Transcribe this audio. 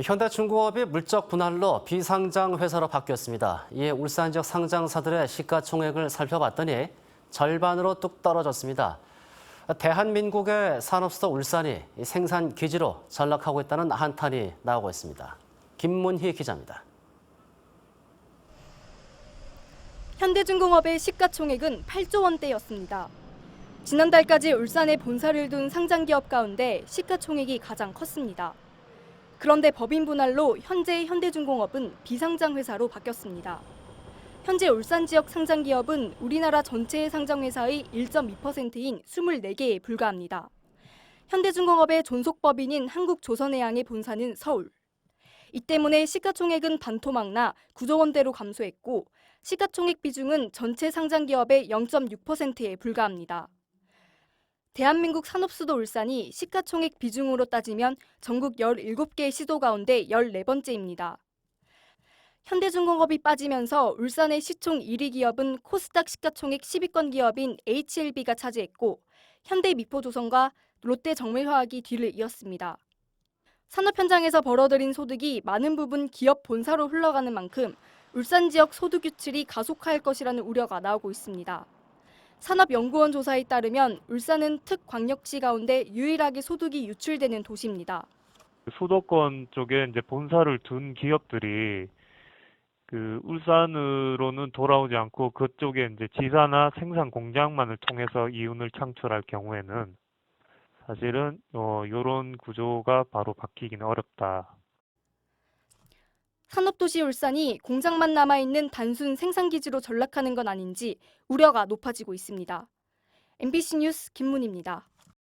현대중공업이 물적 분할로 비상장 회사로 바뀌었습니다. 이에 울산 지역 상장사들의 시가총액을 살펴봤더니 절반으로 뚝 떨어졌습니다. 대한민국의 산업수도 울산이 생산 기지로 전락하고 있다는 한탄이 나오고 있습니다. 김문희 기자입니다. 현대중공업의 시가총액은 8조 원대였습니다. 지난달까지 울산에 본사를 둔 상장기업 가운데 시가총액이 가장 컸습니다. 그런데 법인 분할로 현재 현대중공업은 비상장 회사로 바뀌었습니다. 현재 울산 지역 상장 기업은 우리나라 전체의 상장 회사의 1.2%인 24개에 불과합니다. 현대중공업의 존속법인인 한국조선해양의 본사는 서울. 이 때문에 시가총액은 반토막 나 9조 원대로 감소했고 시가총액 비중은 전체 상장 기업의 0.6%에 불과합니다. 대한민국 산업수도 울산이 시가총액 비중으로 따지면 전국 17개 시도 가운데 14번째입니다. 현대중공업이 빠지면서 울산의 시총 1위 기업은 코스닥 시가총액 10위권 기업인 HLB가 차지했고 현대미포조선과 롯데정밀화학이 뒤를 이었습니다. 산업 현장에서 벌어들인 소득이 많은 부분 기업 본사로 흘러가는 만큼 울산 지역 소득 유출이 가속화할 것이라는 우려가 나오고 있습니다. 산업연구원 조사에 따르면 울산은 특광역시 가운데 유일하게 소득이 유출되는 도시입니다. 수도권 쪽에 이제 본사를 둔 기업들이 그 울산으로는 돌아오지 않고 그쪽에 이제 지사나 생산 공장만을 통해서 이윤을 창출할 경우에는 사실은 어 요런 구조가 바로 바뀌기는 어렵다. 산업도시 울산이 공장만 남아있는 단순 생산기지로 전락하는 건 아닌지 우려가 높아지고 있습니다. MBC 뉴스 김문희입니다.